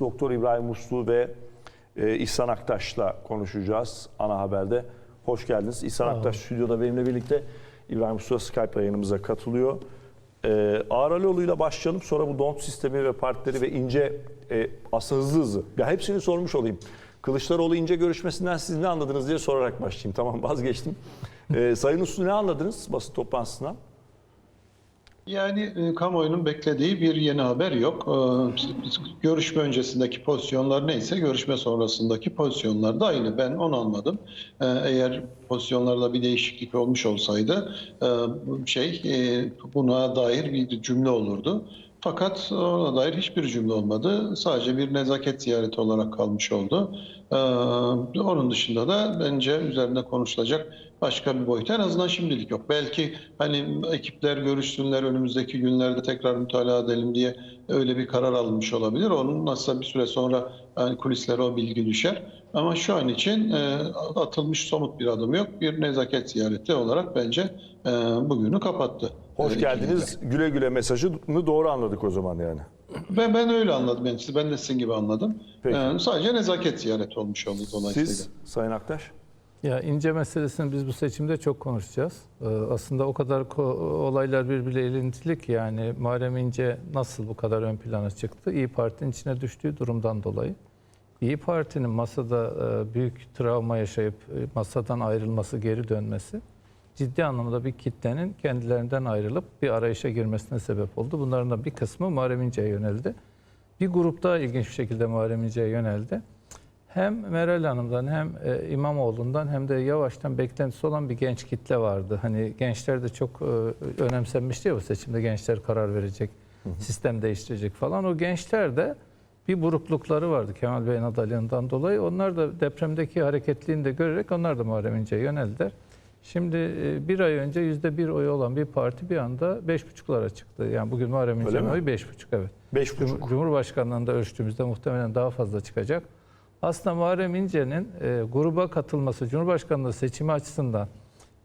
Doktor İbrahim Uslu ve e, İhsan Aktaş'la konuşacağız ana haberde. Hoş geldiniz. İhsan Aktaş stüdyoda benimle birlikte. İbrahim Uslu Skype yayınımıza katılıyor. E, Ağralioğlu ile başlayalım. Sonra bu don sistemi ve partileri ve ince e, aslında hızlı hızlı. Ya hepsini sormuş olayım. Kılıçdaroğlu ince görüşmesinden siz ne anladınız diye sorarak başlayayım. Tamam vazgeçtim. E, Sayın Uslu ne anladınız basın toplantısından? Yani e, kamuoyunun beklediği bir yeni haber yok. E, görüşme öncesindeki pozisyonlar neyse görüşme sonrasındaki pozisyonlar da aynı. Ben onu anladım. E, eğer pozisyonlarda bir değişiklik olmuş olsaydı e, şey e, buna dair bir cümle olurdu. Fakat ona dair hiçbir cümle olmadı. Sadece bir nezaket ziyareti olarak kalmış oldu. Ee, onun dışında da bence üzerinde konuşulacak başka bir boyut en azından şimdilik yok. Belki hani ekipler görüşsünler önümüzdeki günlerde tekrar mütalaa edelim diye öyle bir karar alınmış olabilir. Onun nasıl bir süre sonra yani kulislere o bilgi düşer. Ama şu an için e, atılmış somut bir adım yok. Bir nezaket ziyareti olarak bence e, bugünü kapattı. Hoş geldiniz. Güle güle mesajını doğru anladık o zaman yani. Ben, ben öyle anladım. Yani ben de sizin gibi anladım. Peki. Ee, sadece nezaket ziyareti olmuş oldu dolayısıyla. Siz Sayın Aktaş? Ya ince meselesini biz bu seçimde çok konuşacağız. Ee, aslında o kadar ko- olaylar birbiriyle ilintili ki yani Muharrem İnce nasıl bu kadar ön plana çıktı? İyi Parti'nin içine düştüğü durumdan dolayı. İyi Parti'nin masada e, büyük travma yaşayıp e, masadan ayrılması, geri dönmesi ciddi anlamda bir kitlenin kendilerinden ayrılıp bir arayışa girmesine sebep oldu. Bunların da bir kısmı Muharrem İnce'ye yöneldi. Bir grup daha ilginç bir şekilde Muharrem İnce'ye yöneldi hem Meral Hanım'dan hem e, İmamoğlu'ndan hem de yavaştan beklentisi olan bir genç kitle vardı. Hani gençler de çok e, önemsenmişti ya bu seçimde gençler karar verecek, sistem değiştirecek falan. O gençler de bir buruklukları vardı Kemal Bey'in adaylığından dolayı. Onlar da depremdeki hareketliğini de görerek onlar da Muharrem İnce'ye yöneldiler. Şimdi e, bir ay önce yüzde bir oyu olan bir parti bir anda beş buçuklara çıktı. Yani bugün Muharrem İnce'nin oyu beş buçuk evet. Beş buçuk. Cum- Cumhurbaşkanlığında ölçtüğümüzde muhtemelen daha fazla çıkacak. Aslında Muharrem İnce'nin e, gruba katılması Cumhurbaşkanlığı seçimi açısından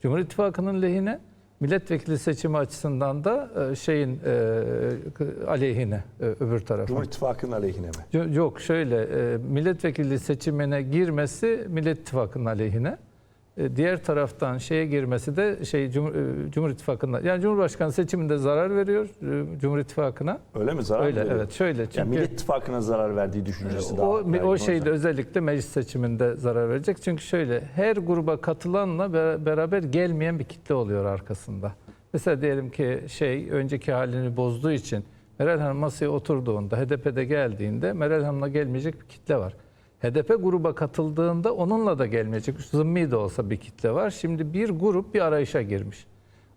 Cumhur İttifakı'nın lehine, milletvekili seçimi açısından da e, şeyin e, aleyhine e, öbür tarafa. Cumhur İttifakı'nın aleyhine mi? Yo- Yok şöyle e, milletvekili seçimine girmesi Millet İttifakı'nın aleyhine. E, Diğer taraftan şeye girmesi de şey Cumhur, e, Cumhur İttifakı'nda. Yani Cumhurbaşkanı seçiminde zarar veriyor e, Cumhur İttifakı'na. Öyle mi? Zarar Öyle veriyor? evet şöyle çünkü Yani Millet İttifakı'na zarar verdiği düşüncesi daha. o, yaygın o yüzden. şeyde özellikle meclis seçiminde zarar verecek. Çünkü şöyle her gruba katılanla be- beraber gelmeyen bir kitle oluyor arkasında. Mesela diyelim ki şey önceki halini bozduğu için Meral Hanım masaya oturduğunda, HDP'de geldiğinde Meral Hanım'la gelmeyecek bir kitle var. HDP gruba katıldığında onunla da gelmeyecek, zımmi de olsa bir kitle var. Şimdi bir grup bir arayışa girmiş.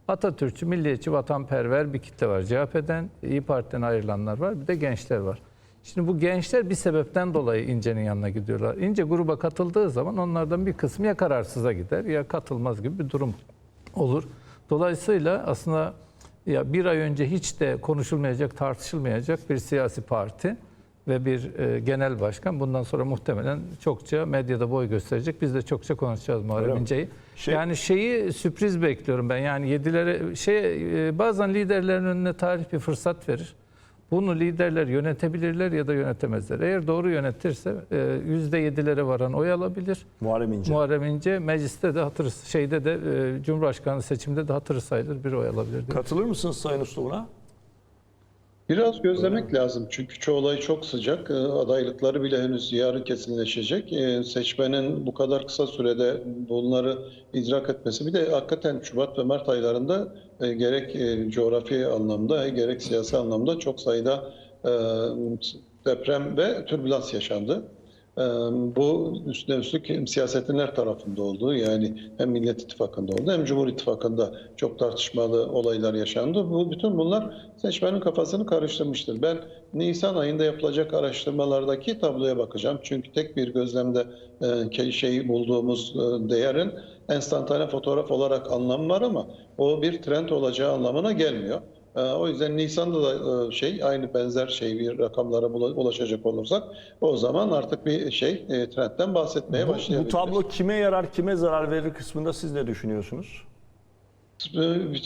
Atatürkçü, milliyetçi, vatanperver bir kitle var. CHP'den, İyi Parti'den ayrılanlar var. Bir de gençler var. Şimdi bu gençler bir sebepten dolayı İnce'nin yanına gidiyorlar. İnce gruba katıldığı zaman onlardan bir kısmı ya kararsıza gider ya katılmaz gibi bir durum olur. Dolayısıyla aslında ya bir ay önce hiç de konuşulmayacak, tartışılmayacak bir siyasi parti ve bir e, genel başkan bundan sonra muhtemelen çokça medyada boy gösterecek. Biz de çokça konuşacağız Muharrem? İnce'yi. Şey- Yani şeyi sürpriz bekliyorum ben. Yani yedilere şey e, bazen liderlerin önüne tarih bir fırsat verir. Bunu liderler yönetebilirler ya da yönetemezler. Eğer doğru yönetirse e, yüzde yedilere varan oy alabilir. Muharrem İnce. Muharrem İnce mecliste de hatır şeyde de e, Cumhurbaşkanı seçiminde de hatır sayılır bir oy alabilir. diye. Katılır mısınız Sayın Uslu buna? Biraz gözlemek lazım çünkü çoğu olay çok sıcak. Ee, Adaylıkları bile henüz yarın kesinleşecek. Ee, Seçmenin bu kadar kısa sürede bunları idrak etmesi. Bir de hakikaten Şubat ve Mart aylarında e, gerek e, coğrafi anlamda gerek siyasi anlamda çok sayıda e, deprem ve türbülans yaşandı. Bu üstüne üstlük siyasetin her tarafında olduğu yani hem Millet İttifakı'nda oldu hem Cumhur İttifakı'nda çok tartışmalı olaylar yaşandı. Bu bütün bunlar seçmenin kafasını karıştırmıştır. Ben Nisan ayında yapılacak araştırmalardaki tabloya bakacağım. Çünkü tek bir gözlemde e, ke- şey bulduğumuz değerin enstantane fotoğraf olarak anlamı var ama o bir trend olacağı anlamına gelmiyor. Ee, O yüzden Nisan'da da e, şey aynı benzer şey bir rakamlara ulaşacak olursak o zaman artık bir şey e, trendten bahsetmeye Bu, bu başlayabiliriz. tablo kime yarar, kime zarar verir kısmında siz ne düşünüyorsunuz?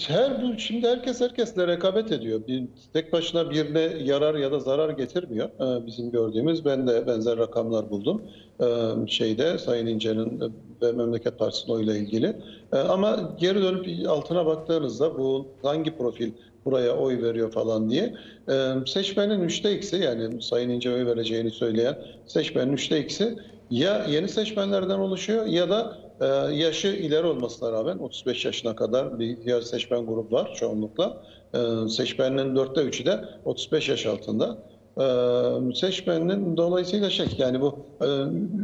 Her bu şimdi herkes herkesle rekabet ediyor. Bir, tek başına birine yarar ya da zarar getirmiyor. Ee, Bizim gördüğümüz ben de benzer rakamlar buldum. Ee, Şeyde Sayın İnce'nin ve Memleket Partisi'nin oyla ilgili. Ee, Ama geri dönüp altına baktığınızda bu hangi profil buraya oy veriyor falan diye ee, seçmenin üçte ikisi yani Sayın İnce oy vereceğini söyleyen seçmenin üçte ikisi ya yeni seçmenlerden oluşuyor ya da e, yaşı ileri olmasına rağmen 35 yaşına kadar bir diğer seçmen grubu var çoğunlukla. E, seçmenin dörtte üçü de 35 yaş altında. E, seçmenin dolayısıyla şey yani bu e,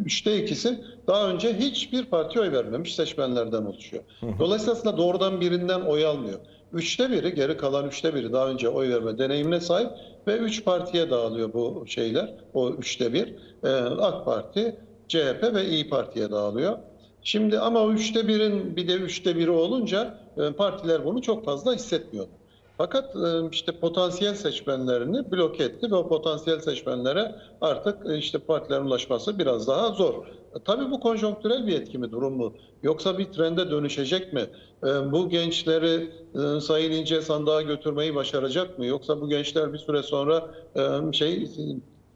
üçte ikisi daha önce hiçbir partiye oy vermemiş seçmenlerden oluşuyor. Dolayısıyla aslında doğrudan birinden oy almıyor. Üçte biri, geri kalan üçte biri daha önce oy verme deneyimine sahip ve üç partiye dağılıyor bu şeyler. O üçte bir. E, AK Parti, CHP ve İyi Parti'ye dağılıyor. Şimdi ama üçte birin bir de üçte biri olunca e, partiler bunu çok fazla hissetmiyor. Fakat e, işte potansiyel seçmenlerini bloke etti ve o potansiyel seçmenlere artık e, işte partilerin ulaşması biraz daha zor. E, Tabii bu konjonktürel bir etki mi, durum mu? Yoksa bir trende dönüşecek mi? Bu gençleri Sayın İnce sandığa götürmeyi başaracak mı? Yoksa bu gençler bir süre sonra şey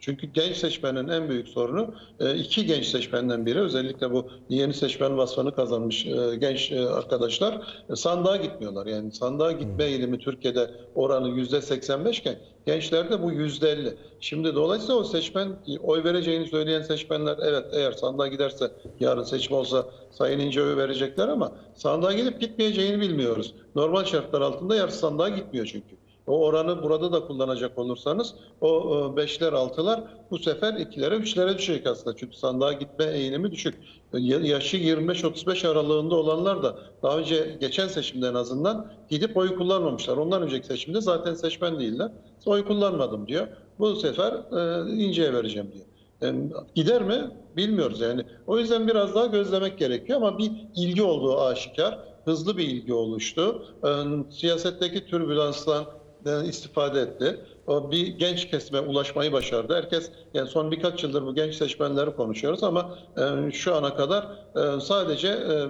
çünkü genç seçmenin en büyük sorunu e, iki genç seçmenden biri özellikle bu yeni seçmen vasfını kazanmış e, genç e, arkadaşlar sandığa gitmiyorlar. Yani sandığa gitme eğilimi Türkiye'de oranı yüzde 85 iken gençlerde bu yüzde 50. Şimdi dolayısıyla o seçmen oy vereceğini söyleyen seçmenler evet eğer sandığa giderse yarın seçim olsa Sayın İnce oy verecekler ama sandığa gidip gitmeyeceğini bilmiyoruz. Normal şartlar altında yarı sandığa gitmiyor çünkü. O oranı burada da kullanacak olursanız o e, beşler altılar bu sefer ikilere üçlere düşecek aslında. Çünkü sandığa gitme eğilimi düşük. Ya- Yaşı 25-35 aralığında olanlar da daha önce geçen seçimde en azından gidip oy kullanmamışlar. Ondan önceki seçimde zaten seçmen değiller. Oy kullanmadım diyor. Bu sefer e, İnce'ye vereceğim diyor. E, Gider mi? Bilmiyoruz yani. O yüzden biraz daha gözlemek gerekiyor ama bir ilgi olduğu aşikar. Hızlı bir ilgi oluştu. E, Siyasetteki türbülanstan istifade etti. O bir genç kesime ulaşmayı başardı. Herkes yani son birkaç yıldır bu genç seçmenleri konuşuyoruz ama e, şu ana kadar e, sadece e,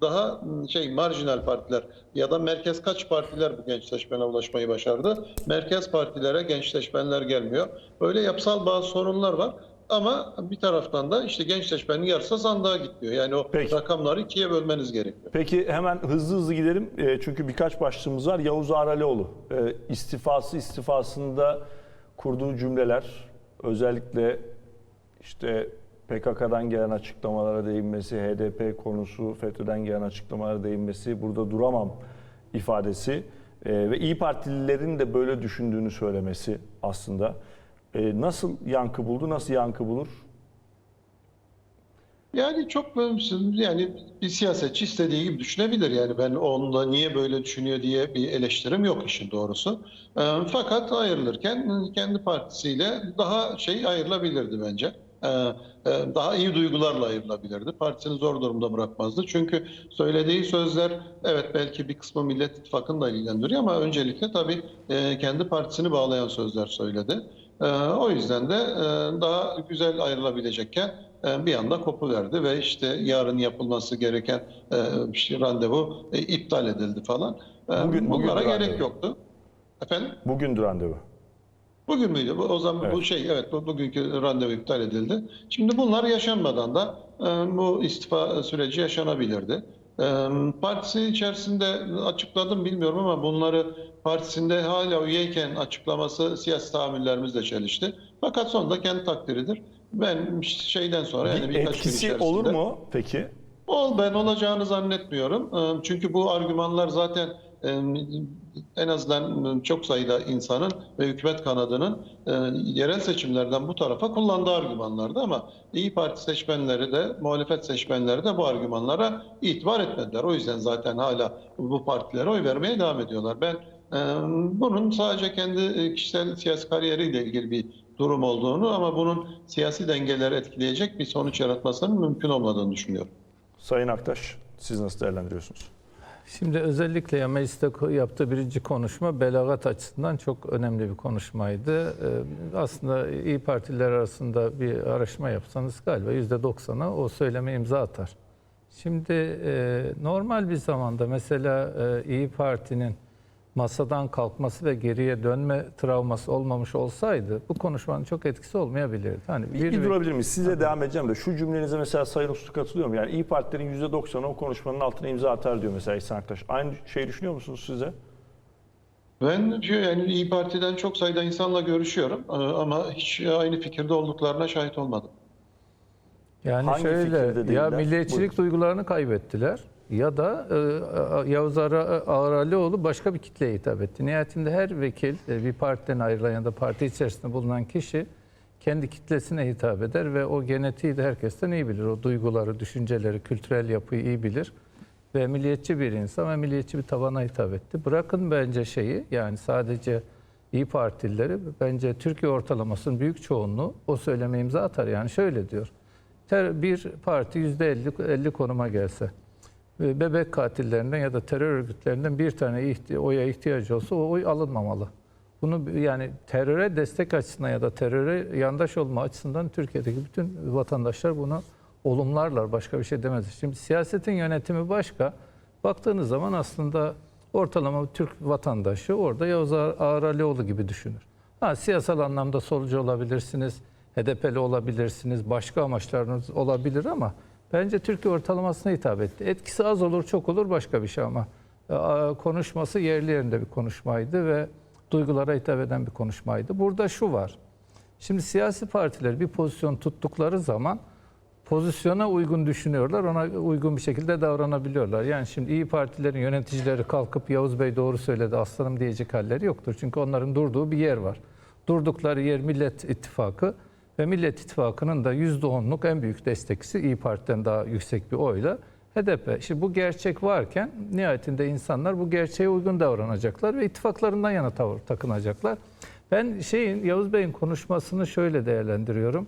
daha şey marjinal partiler ya da merkez kaç partiler bu genç seçmene ulaşmayı başardı. Merkez partilere genç seçmenler gelmiyor. Böyle yapısal bazı sorunlar var. Ama bir taraftan da işte genç seçmenin yarısı sandığa gitmiyor. Yani o Peki. rakamları ikiye bölmeniz gerekiyor. Peki hemen hızlı hızlı gidelim. E, çünkü birkaç başlığımız var. Yavuz Aralioğlu e, istifası istifasında kurduğu cümleler özellikle işte PKK'dan gelen açıklamalara değinmesi, HDP konusu, FETÖ'den gelen açıklamalara değinmesi, burada duramam ifadesi e, ve İyi Partililerin de böyle düşündüğünü söylemesi aslında. E, nasıl yankı buldu, nasıl yankı bulur? Yani çok mümkün. Yani bir siyasetçi istediği gibi düşünebilir. Yani ben onunla niye böyle düşünüyor diye bir eleştirim yok işin doğrusu. Ee, fakat ayrılırken kendi partisiyle daha şey ayrılabilirdi bence. Ee, e, daha iyi duygularla ayrılabilirdi. Partisini zor durumda bırakmazdı. Çünkü söylediği sözler evet belki bir kısmı Millet İttifakı'nı da ilgilendiriyor ama öncelikle tabii e, kendi partisini bağlayan sözler söyledi. Ee, O yüzden de e, daha güzel ayrılabilecekken e, bir anda kopuverdi ve işte yarın yapılması gereken işte randevu iptal edildi falan. Bugün- bugün Bunlara randevu. gerek yoktu. Efendim? Bugündür randevu. Bugün müydü? Bu- O zaman bu Evet. şey evet bu, bugünkü randevu iptal edildi. Şimdi bunlar yaşanmadan da bu istifa süreci yaşanabilirdi. E, partisi içerisinde açıkladım bilmiyorum ama bunları partisinde hala üyeyken açıklaması siyasi tahammüllerimizle çelişti. Fakat sonunda kendi takdiridir. Ben şeyden sonra yani birkaç gün etkisi içerisinde... olur mu peki? Ol ben olacağını zannetmiyorum. Ee, Çünkü bu argümanlar zaten e, en azından çok sayıda insanın ve hükümet kanadının e, yerel seçimlerden bu tarafa kullandığı argümanlardı ama İyi Parti seçmenleri de muhalefet seçmenleri de bu argümanlara itibar etmediler. O yüzden zaten hala bu partilere oy vermeye devam ediyorlar. Ben e, bunun sadece kendi kişisel siyasi kariyeriyle ilgili bir durum olduğunu ama bunun siyasi dengeleri etkileyecek bir sonuç yaratmasının mümkün olmadığını düşünüyorum. Sayın Aktaş, siz nasıl değerlendiriyorsunuz? Şimdi özellikle ya mecliste yaptığı birinci konuşma belagat açısından çok önemli bir konuşmaydı. Ee, Aslında İyi Partiler arasında bir araştırma yapsanız galiba %90'a o söyleme imza atar. Şimdi e, normal bir zamanda mesela e, İyi Parti'nin masadan kalkması ve geriye dönme travması olmamış olsaydı bu konuşmanın çok etkisi olmayabilirdi. Hani Bir, bir durabilir miyiz? Sizle devam edeceğim de şu cümlenize mesela Sayın Uslu katılıyor mu? Yani İyi Partilerin %90'ı o konuşmanın altına imza atar diyor mesela İhsan Aktaş. Aynı şeyi düşünüyor musunuz siz de? Ben yani İyi Parti'den çok sayıda insanla görüşüyorum e, ama hiç aynı fikirde olduklarına şahit olmadım. Yani Hangi fikirde şöyle ya milliyetçilik duygularını kaybettiler ya da e, Yavuz Ara- Ağar Alioğlu başka bir kitleye hitap etti. Nihayetinde her vekil e, bir partiden ayrılan ya da parti içerisinde bulunan kişi kendi kitlesine hitap eder ve o genetiği de herkesten iyi bilir. O duyguları, düşünceleri, kültürel yapıyı iyi bilir. Ve milliyetçi bir insan ve milliyetçi bir tabana hitap etti. Bırakın bence şeyi yani sadece İyi Partilileri bence Türkiye ortalamasının büyük çoğunluğu o söyleme imza atar. Yani şöyle diyor. Ter, bir parti %50 50 konuma gelse e, bebek katillerinden ya da terör örgütlerinden bir tane ihti- oya ihtiyacı olsa o oy alınmamalı. Bunu yani teröre destek açısından ya da teröre yandaş olma açısından Türkiye'deki bütün vatandaşlar bunu olumlarlar. Başka bir şey demez. Şimdi siyasetin yönetimi başka. Baktığınız zaman aslında ortalama Türk vatandaşı orada Yavuz Ağar Ağar Alioğlu gibi düşünür. Ha, siyasal anlamda solcu olabilirsiniz, HDP'li olabilirsiniz, başka amaçlarınız olabilir ama bence Türkiye ortalamasına hitap etti. Etkisi az olur, çok olur başka bir şey ama e, konuşması yerli yerinde bir konuşmaydı ve duygulara hitap eden bir konuşmaydı. Burada şu var. Şimdi siyasi partiler bir pozisyon tuttukları zaman pozisyona uygun düşünüyorlar, ona uygun bir şekilde davranabiliyorlar. Yani şimdi iyi partilerin yöneticileri kalkıp Yavuz Bey doğru söyledi aslanım diyecek halleri yoktur. Çünkü onların durduğu bir yer var. Durdukları yer Millet İttifakı ve Millet İttifakı'nın da %10'luk en büyük destekçisi İyi Parti'den daha yüksek bir oyla HDP. Şimdi bu gerçek varken nihayetinde insanlar bu gerçeğe uygun davranacaklar ve ittifaklarından yana tavır takınacaklar. Ben şeyin Yavuz Bey'in konuşmasını şöyle değerlendiriyorum.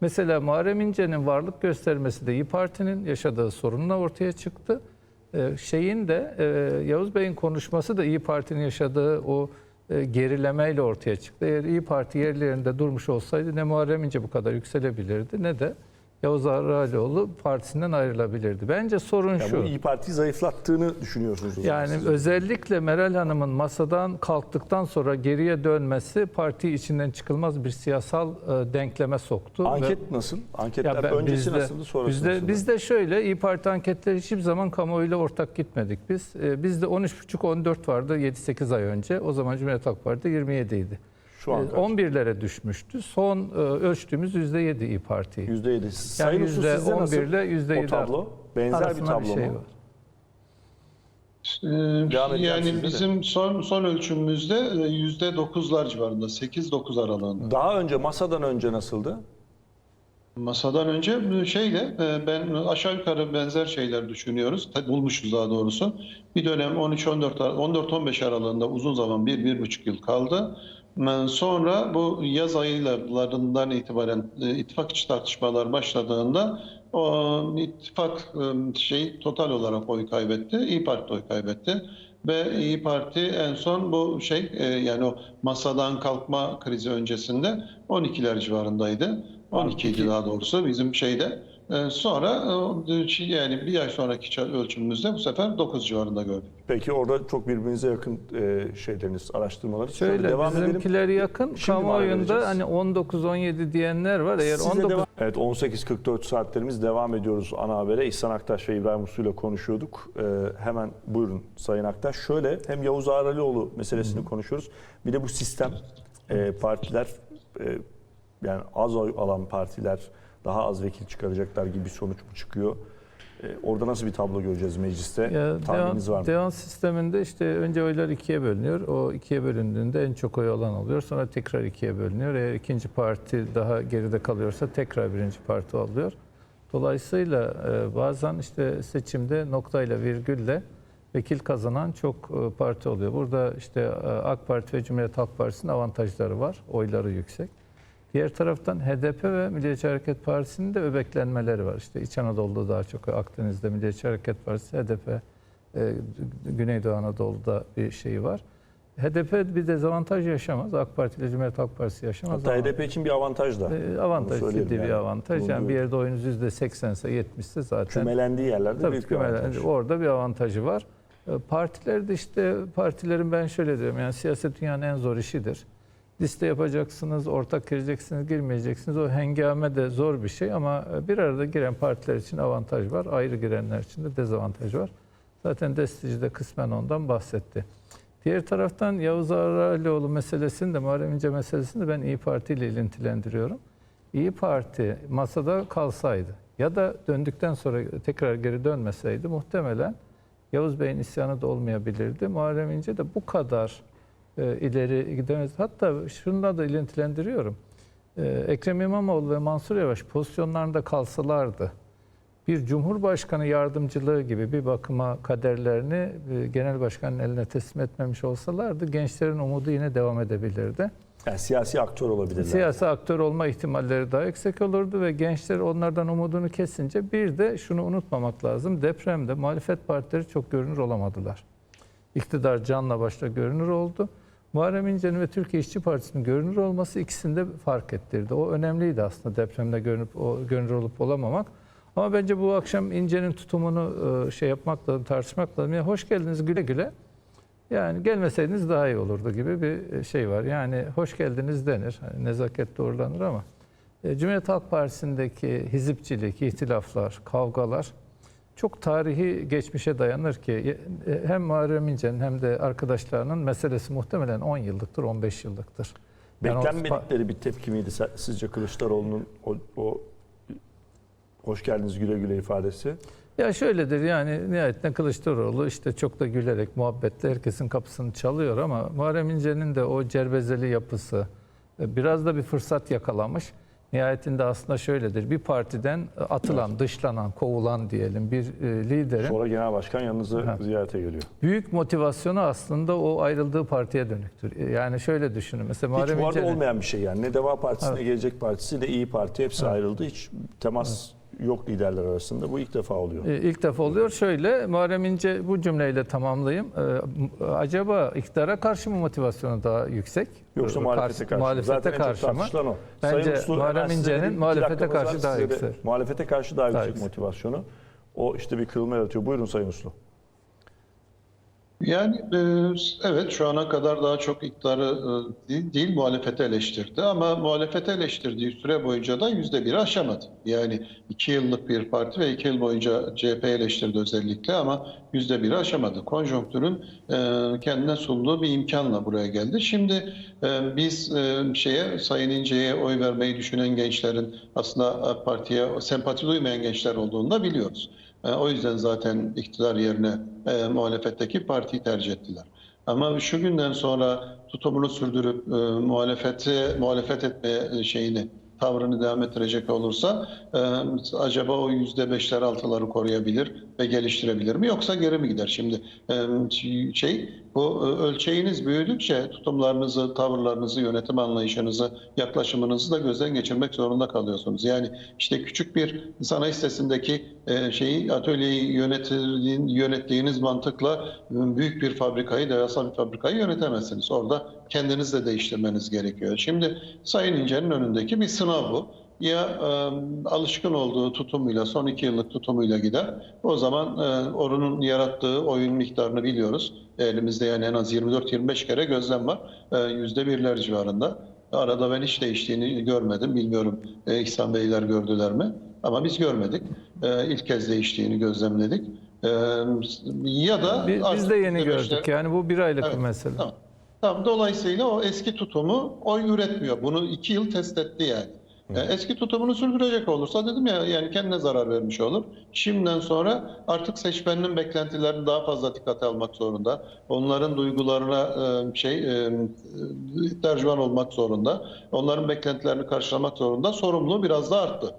Mesela Muharrem İnce'nin varlık göstermesi de İyi Parti'nin yaşadığı sorunla ortaya çıktı. Ee, şeyin de e, Yavuz Bey'in konuşması da İyi Parti'nin yaşadığı o gerilemeyle ortaya çıktı. Eğer İyi Parti yerlerinde durmuş olsaydı ne Muharrem İnce bu kadar yükselebilirdi ne de Yavuz Ağralioğlu partisinden ayrılabilirdi. Bence sorun Yani şu. bu İyi Parti'yi zayıflattığını düşünüyorsunuz Yani siz özellikle Meral Hanım'ın masadan kalktıktan sonra geriye dönmesi parti içinden çıkılmaz bir siyasal e, denkleme soktu. Ve- Anket nasıl? Anketler ya ben- öncesi bizde- nasıldı, sonrası bizde, nasıldı? bizde şöyle İyi Parti anketleri hiçbir zaman kamuoyuyla ortak gitmedik biz. Ee, bizde 13,5-14 vardı 7-8 ay önce. O zaman Cumhuriyet Halk Parti 27 idi. Şu an Ee, kaç? 11'lere düşmüştü. Son e, ölçtüğümüz %7 İyi Parti. %7. Yani Sayın Usul sizde nasıl %11 ile %7 o tablo? Benzer bir tablo şey mu? var. Ee, yani de. bizim son son ölçümümüzde e, yüzde dokuzlar civarında, 8-9 aralığında. Daha önce masadan önce nasıldı? Masadan önce e, şeyle ben aşağı yukarı benzer şeyler düşünüyoruz. Bulmuşuz daha doğrusu. Bir dönem 13-14 14-15 aralığında uzun zaman 1-1,5 yıl kaldı. Sonra bu yaz aylarından itibaren e, ittifak içi tartışmalar başladığında o ittifak e, şey total olarak oy kaybetti. İyi Parti oy kaybetti. Ve İyi Parti en son bu şey e, yani o masadan kalkma krizi öncesinde 12'ler civarındaydı. 12 idi daha doğrusu bizim şeyde. Ee, Sonra e, şey, yani bir ay sonraki ölçümümüzde bu sefer 9 civarında gördük. Peki orada çok birbirinize yakın e, şeyleriniz, araştırmalarınız. Şöyle Şöyle devam edelim. bizimkiler yakın. Şimdi Kamuoyunda hani 19-17 diyenler var. Eğer Size 19 devam- Evet 18.44 saatlerimiz devam ediyoruz ana habere. İhsan Aktaş ve İbrahim Uslu ile konuşuyorduk. Ee, hemen buyurun Sayın Aktaş. Şöyle hem Yavuz Ağralioğlu meselesini konuşuyoruz. Bir de bu sistem e, partiler e, yani az oy alan partiler daha az vekil çıkaracaklar gibi bir sonuç mu çıkıyor? E, orada nasıl bir tablo göreceğiz mecliste? Ya, Tahmininiz var devam, mı? devam sisteminde işte önce oylar ikiye bölünüyor. O ikiye bölündüğünde en çok oy alan oluyor. Sonra tekrar ikiye bölünüyor. Eğer ikinci parti daha geride kalıyorsa tekrar birinci parti alıyor. Dolayısıyla e, bazen işte seçimde noktayla virgülle vekil kazanan çok e, parti oluyor. Burada işte AK Parti ve Cumhuriyet Halk Partisi'nin avantajları var. Oyları yüksek. Diğer taraftan HDP ve Milliyetçi Hareket Partisi'nin de öbeklenmeleri var. İşte İç Anadolu'da daha çok Akdeniz'de Milliyetçi Hareket Partisi, HDP e, Güneydoğu Anadolu'da bir şeyi var. HDP bir dezavantaj yaşamaz. AK Parti ile Cumhuriyet Halk Partisi yaşamaz. Hatta HDP için bir avantaj da. E, avantaj Bunu ciddi bir yani. avantaj. Yani bir yerde oyunuz %80 ise 70 ise zaten Kümelendiği yerlerde tabii büyük bir kümeler- avantaj. orada bir avantajı var. E, Partilerde işte partilerin ben şöyle diyorum yani siyaset dünyanın en zor işidir. Liste yapacaksınız, ortak gireceksiniz, girmeyeceksiniz. O hengame de zor bir şey ama e, bir arada giren partiler için avantaj var. Ayrı girenler için de dezavantaj var. Zaten destici de kısmen ondan bahsetti. Diğer taraftan Yavuz Aralioğlu meselesini de Muharrem İnce meselesini de ben İyi Parti ile ilintilendiriyorum. İyi Parti masada kalsaydı ya da döndükten sonra tekrar geri dönmeseydi muhtemelen Yavuz Bey'in isyanı da olmayabilirdi. Muharrem İnce de bu kadar e, ileri gidemez. Hatta şununla da ilintilendiriyorum. E, Ekrem İmamoğlu ve Mansur Yavaş pozisyonlarında kalsalardı bir cumhurbaşkanı yardımcılığı gibi bir bakıma kaderlerini e, genel başkanın eline teslim etmemiş olsalardı gençlerin umudu yine devam edebilirdi. Yani siyasi aktör olabilirler. Siyasi aktör olma ihtimalleri daha yüksek olurdu ve gençler onlardan umudunu kesince bir de şunu unutmamak lazım. Depremde muhalefet partileri çok görünür olamadılar. İktidar canla başla görünür oldu. Muharrem İnce'nin ve Türkiye İşçi Partisi'nin görünür olması ikisini de fark ettirdi. O önemliydi aslında depremde görünüp o, görünür olup olamamak. Ama bence bu akşam İnce'nin tutumunu e, şey yapmak lazım, tartışmak lazım. Ya hoş geldiniz güle güle. Yani gelmeseydiniz daha iyi olurdu gibi bir şey var. Yani hoş geldiniz denir. Hani nezaket doğrulanır ama e, Cumhuriyet Halk Partisi'ndeki hizipçilik, ihtilaflar, kavgalar çok tarihi geçmişe dayanır ki e, hem Muharrem İnce'nin hem de arkadaşlarının meselesi muhtemelen 10 yıllıktır, 15 yıllıktır. Yani Beklenmedikleri bir tepki miydi sizce Kılıçdaroğlu'nun o, o hoş geldiniz güle güle ifadesi? Ya şöyledir yani nihayetinde Kılıçdaroğlu işte çok da gülerek muhabbetle herkesin kapısını çalıyor ama Muharrem İnce'nin de o cerbezeli yapısı e, biraz da bir fırsat yakalamış. Nihayetinde aslında şöyledir bir partiden atılan, dışlanan, kovulan diyelim bir e, liderin Sonra genel başkan yanınızı Ha. ziyarete geliyor. büyük motivasyonu aslında o ayrıldığı partiye dönüktür. E, Yani şöyle düşünün mesela Hiç Muharrem bu arada İnce'nin- olmayan bir şey yani. Ne Deva Partisi ne Evet. Gelecek Partisi ne İyi Parti hepsi ayrıldı. Hiç temas yok liderler arasında. Bu ilk defa oluyor. E, İlk defa oluyor. Şöyle Muharrem İnce bu cümleyle tamamlayayım. E, acaba iktidara karşı mı motivasyonu daha yüksek? Yoksa muhalefete karşı. Muhalefete Zaten en çok karşı mı? Bence Sayın Uslu, Muharrem İnce'nin muhalefete karşı daha yüksek. Muhalefete karşı daha, yüksek. motivasyonu. O işte bir kırılma yaratıyor. Buyurun Sayın Uslu. Yani e, evet şu ana kadar daha çok iktidarı e, değil, değil muhalefete eleştirdi ama muhalefete eleştirdiği süre boyunca da yüzde bir aşamadı. Yani iki yıllık bir parti ve iki yıl boyunca CHP eleştirdi özellikle ama yüzde biri aşamadı. Konjonktürün e, kendine sunduğu bir imkanla buraya geldi. Şimdi biz şeye Sayın İnce'ye oy vermeyi düşünen gençlerin aslında partiye sempati duymayan gençler olduğunu da biliyoruz. E, O yüzden zaten iktidar yerine e, muhalefetteki partiyi tercih ettiler. Ama şu günden sonra tutumunu sürdürüp e, muhalefete muhalefet etmeye şeyini tavrını devam ettirecek olursa e, acaba o yüzde beşler altıları koruyabilir ve geliştirebilir mi yoksa geri mi gider? Şimdi e, şey bu e, ölçeğiniz büyüdükçe tutumlarınızı, tavırlarınızı, yönetim anlayışınızı, yaklaşımınızı da gözden geçirmek zorunda kalıyorsunuz. Yani işte küçük bir sanayi sitesindeki e, şeyi atölyeyi yönettiğiniz mantıkla e, büyük bir fabrikayı, devasa bir fabrikayı yönetemezsiniz. Orada kendiniz de değiştirmeniz gerekiyor. Şimdi Sayın İnce'nin önündeki bir sınav bu. Ya e, alışkın olduğu tutumuyla, son iki yıllık tutumuyla gider. O zaman e, oranın yarattığı oyun miktarını biliyoruz. Elimizde yani en az 24-25 kere gözlem var. E, Yüzde birler civarında. Arada ben hiç değiştiğini görmedim. Bilmiyorum e, İhsan Beyler gördüler mi? Ama biz görmedik. E, ilk kez değiştiğini gözlemledik. E, ya da Bi- Biz artık de yeni %5'ler gördük. Yani bu bir aylık Evet, bir mesele. Tamam. Tamam. Dolayısıyla o eski tutumu oy üretmiyor. Bunu iki yıl test etti yani. E, Eski tutumunu sürdürecek olursa dedim ya yani kendine zarar vermiş olur. Şimdiden sonra artık seçmenin beklentilerini daha fazla dikkate almak zorunda. Onların duygularına e, şey e, tercüman olmak zorunda. Onların beklentilerini karşılamak zorunda. Sorumluluğu biraz da arttı.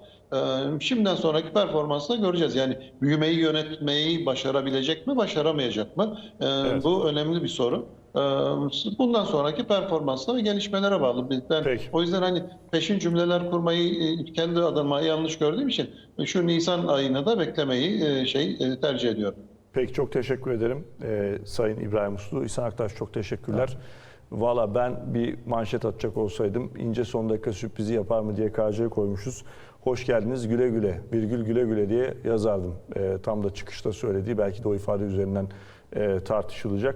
Şimdiden sonraki performansını göreceğiz. Yani büyümeyi yönetmeyi başarabilecek mi, başaramayacak mı? Evet. Bu önemli bir soru. Bundan sonraki performansına ve gelişmelere bağlı. Ben Peki. o yüzden hani peşin cümleler kurmayı e, kendi adıma yanlış gördüğüm için şu Nisan ayını da beklemeyi e, şey e, tercih ediyorum. Peki çok teşekkür ederim Ee, Sayın İbrahim Uslu. İhsan Aktaş çok teşekkürler. Valla ben bir manşet atacak olsaydım ince son dakika sürprizi yapar mı diye KC koymuşuz. Hoş geldiniz güle güle virgül güle güle diye yazardım. Ee, tam da çıkışta söylediği belki de o ifade üzerinden e, tartışılacak.